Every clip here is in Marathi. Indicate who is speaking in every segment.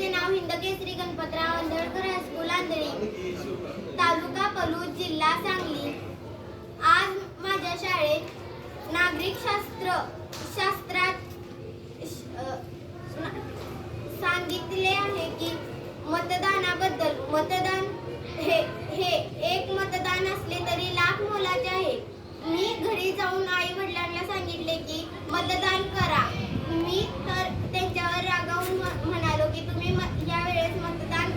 Speaker 1: इयत्ता शाळेचे नाव हिंदकेसरी गणपतराव आंधळकर हायस्कूल आंधळी. तालुका पलूस जिल्हा सांगली. आज माझ्या शाळेत नागरिक शास्त्र शास्त्रात सांगितले आहे की मतदानाबद्दल मतदान हे हे एक मतदान असले तरी लाख मोलाचे आहे. मी घरी जाऊन आई वडिलांना सांगितले की मतदान करा मी तर त्यांच्यावर रागावून म्ह- म्हणालो की तुम्ही म- या वेळेस मतदान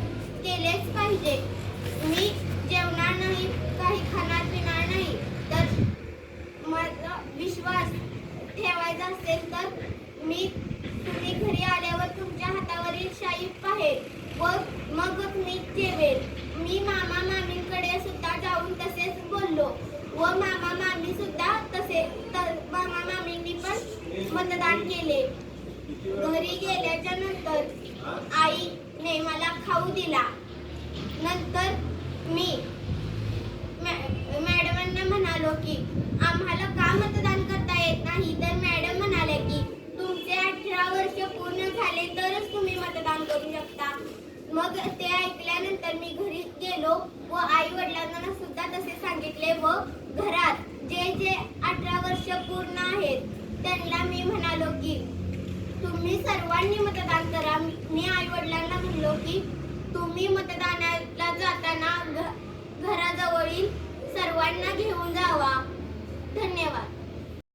Speaker 1: म्हणजे मी जेवणार नाही काही खाणार पिणार नाही तर माझा विश्वास ठेवायचा असेल तर मी तुम्ही घरी आल्यावर तुमच्या हातावरील शाई पाहेल व मग मी जेवेल. मी मामा मामींकडे सुद्धा जाऊन तसेच बोललो. व मामा मामी सुद्धा तसे तर मामा मामींनी पण मतदान केले. घरी गेल्याच्यानंतर आईने मला खाऊ दिला. नंतर मी मॅ- मॅडमांना म्हणालो की आम्हाला का मतदान करता येत नाही? तर मॅडम म्हणाल्या की तुमचे अठरा वर्ष पूर्ण झाले तरच तुम्ही मतदान करू शकता. मग ते ऐकल्यानंतर मी घरी गेलो व आई वडिलांना सुद्धा तसे सांगितले व घरात जे जे अठरा वर्ष पूर्ण आहेत त्यांना मी म्हणालो की तुम्ही सर्वांनी मतदान करा. मी ಚೆನ್ನಾಗಿ